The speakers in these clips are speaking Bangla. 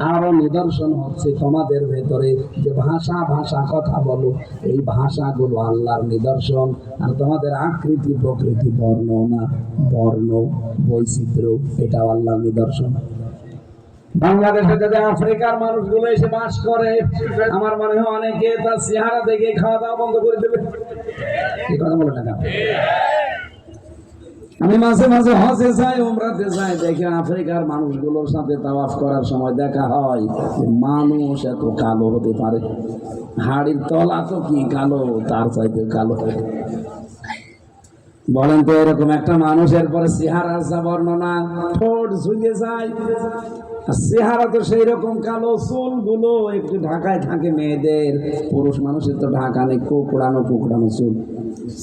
আরও নিদর্শন হচ্ছে তোমাদের ভেতরে যে ভাষা ভাষা কথা বলো। এই ভাষাগুলো আল্লাহর নিদর্শন। আর তোমাদের আকৃতি প্রকৃতি বর্ণনা বর্ণ, বৈচিত্র্য, এটাও আল্লাহর নিদর্শন। বাংলাদেশে যদি আফ্রিকার মানুষগুলো এসে বাস করে, আমার মনে হয় অনেকে তার চেহারা দেখে খাওয়া দাওয়া বন্ধ করে দেবে। কথা বলে আমি মাঝে মাঝে হজে যাই ওমরাতে যাই, দেখি আফ্রিকার মানুষগুলোর সাথে তাওয়াফ করার সময় দেখা হয় মানুষ এত কালো হতে পারে। হাড়ির তলা তো কি কালো, তার চাইতে কালো। বলেন তো এরকম একটা মানুষের পরে চেহারা যা বর্ণনা, ঠোঁট ঝুলে যায়। চেহারা তো সেই রকম কালো চুলগুলো, একটু ঢাকায় থাকে মেয়েদের। পুরুষ মানুষের তো ঢাকা নেই, কুকড়ানো কুকড়ানো চুল।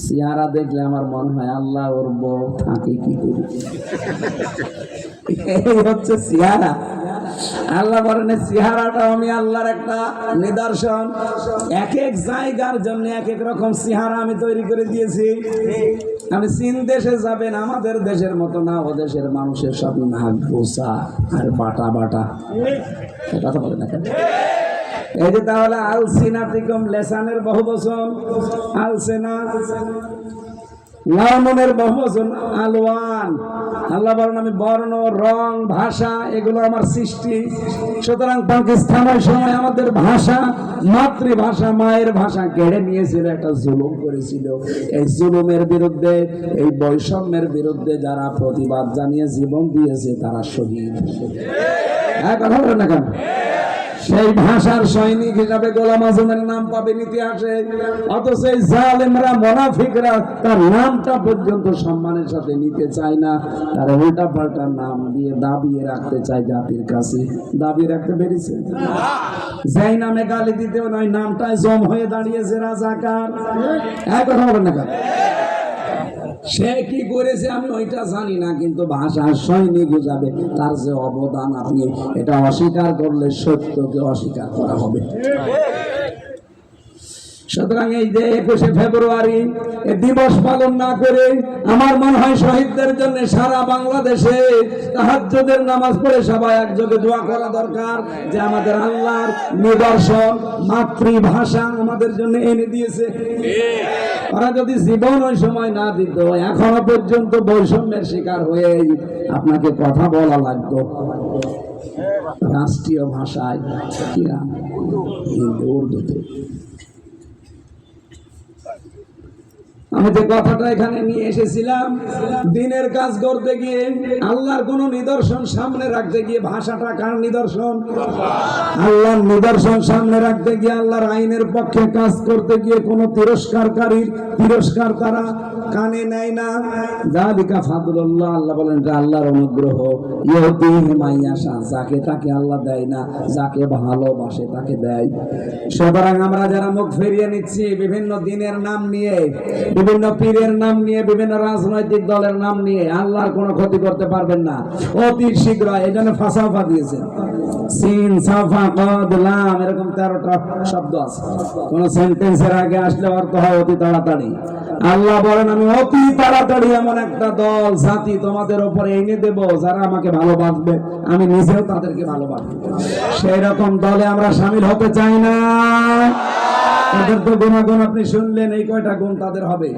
চেহারা দেখলে আমার মনে হয় আল্লাহ ওর বউ থাকে কি করে? এই হচ্ছে চেহারা আল্লাহ বলেন চেহারাটা আমি আল্লাহর একটা নিদর্শন। এক এক জায়গার জন্য এক এক রকম চেহারা আমি তৈরি করে দিয়েছি। আমি চীন দেশে যাবেন, আমাদের দেশের মতো না, ও দেশের মানুষের সব নাক গোসা আর বাটা বাটা। কথা বলে না এই যে তাহলে আলসিনাতিকম লেসানের বহু বচন আলসেনা লালমনের বহু বচন আলওয়ান আল্লাহ বলেন, আমি বর্ণ, রং, ভাষা, এগুলো আমার সৃষ্টি। সুতরাং পাকিস্তান ওই সময় আমাদের ভাষা মাতৃভাষা, মায়ের ভাষা কেড়ে নিয়েছিল, একটা জুলুম করেছিল। এই জুলুমের বিরুদ্ধে, এই বৈষম্যের বিরুদ্ধে যারা প্রতিবাদ জানিয়ে জীবন দিয়েছে, তারা শহীদ। হ্যাঁ কথা বলেন না কেন? সেই ভাষার সৈনিক হিসাবে গোলাম আজমের নাম পাবেন ইতিহাসে। অথচ এই জালেমরা, মোনাফিকরা তার নামটা পর্যন্ত সম্মানের সাথে নিতে চায় না। তারা উল্টা পাল্টা নাম দিয়ে দাবিয়ে রাখতে চায় জাতির কাছে। দাবি রাখতে পেরেছে? যেই নামে গালি দিতেও নয় নামটাই জম হয়ে দাঁড়িয়েছে রাজাকার। এক কথা বলেন না? সে কি করেছে আমি ওইটা জানি না, কিন্তু ভাষার সৈনিক হিসাবে তার যে অবদান আপনি এটা অস্বীকার করলে সত্যকে অস্বীকার করা হবে। সুতরাং এই যে একুশে ফেব্রুয়ারি দিবস পালন না করে আমার মনে হয় শহীদদের জন্য সারা বাংলাদেশে তাহাজ্জুদের নামাজ পড়ে সবাই একযোগে দোয়া করা দরকার যে আমাদের আল্লাহর নিদর্শন, মাতৃভাষা আমাদের জন্য এনে দিয়েছে। ওরা যদি জীবন ওই সময় না দিত, এখনও পর্যন্ত বৈষম্যের শিকার হয়ে আপনাকে কথা বলা লাগতো। রাষ্ট্রীয় ভাষায়, কিরাম হিন্দি উর্দুতে আমি যে কথাটা এখানে নিয়ে এসেছিলাম, দিনের কাজ করতে গিয়ে আল্লাহর কোন নিদর্শন সামনে রাখতে গিয়ে ভাষাটা কার নিদর্শন? আল্লাহর নিদর্শন সামনে রাখতে গিয়ে আল্লাহর আইনের পক্ষে কাজ করতে গিয়ে কোন তিরস্কারকারীর তিরস্কার তারা কানে নেয় না। জালিকা ফাদুল্লাহ আল্লাহ বলেন, এটা আল্লাহর অনুগ্রহ। ইহতিহি মাইয়াশা যাকে তাকে আল্লাহ দেয় না, যাকে ভালোবাসে তাকে দেয়। সুতরাং আমরা যারা মুখ ফিরিয়ে নিচ্ছি, বিভিন্ন দিনের নাম নিয়ে বিভিন্ন পীরের নাম নিয়ে, বিভিন্ন রাজনৈতিক দলের নাম নিয়ে আল্লাহর কোনো ক্ষতি করতে পারবেন না। অতি শীঘ্র এই ফাঁসাফা দিয়েছেন সিন, সাফা এরকম তেরোটা শব্দ আছে। কোন সেন্টেন্সের আগে আসলে অর্থ হয় অতি তাড়াতাড়ি। আল্লাহ বলেন, আমি অতি তাড়াতাড়ি এমন একটা দল তোমাদের উপরে এনে দেব যারা আমাকে ভালোবাসবে। আমি নিজেও তাদেরকে ভালোবাসবো সেই রকম দলে আমরা সামিল হতে চাই না। তাদের তো গুণাগুণ আপনি শুনলেন, এই কয়টা গুণ তাদের হবে?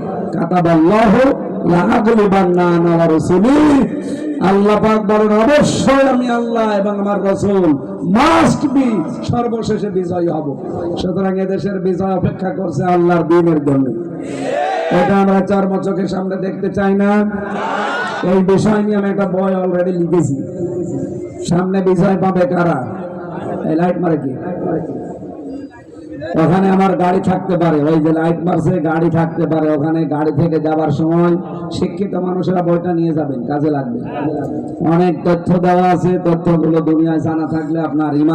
আল্লাহ পাক বলেন, অবশ্যই আমি আল্লাহ এবং আমার রাসূল মাস্ট বি সর্বশেষে বিজয়ী হব। সুতরাং এদেশের বিজয় অপেক্ষা করছে আল্লাহর দিনের জন্য। এটা আমরা চার চোখের সামনে দেখতে চাই না। এই বিষয় নিয়ে আমি একটা বই অলরেডি লিখেছি। সামনে বিজয় পাবে কারা? লাইট মারে কি? ওখানে আমার গাড়ি থাকতে পারে। ওই যে লাইট মারছে গাড়ি থাকতে পারে। ওখানে গাড়ি থেকে যাবার সময় শিক্ষিত মানুষেরা বইটা নিয়ে যাবেন, কাজে লাগবে। অনেক তথ্য দেওয়া আছে, তথ্যগুলো দুনিয়ায় জানা থাকলে আপনার ইমান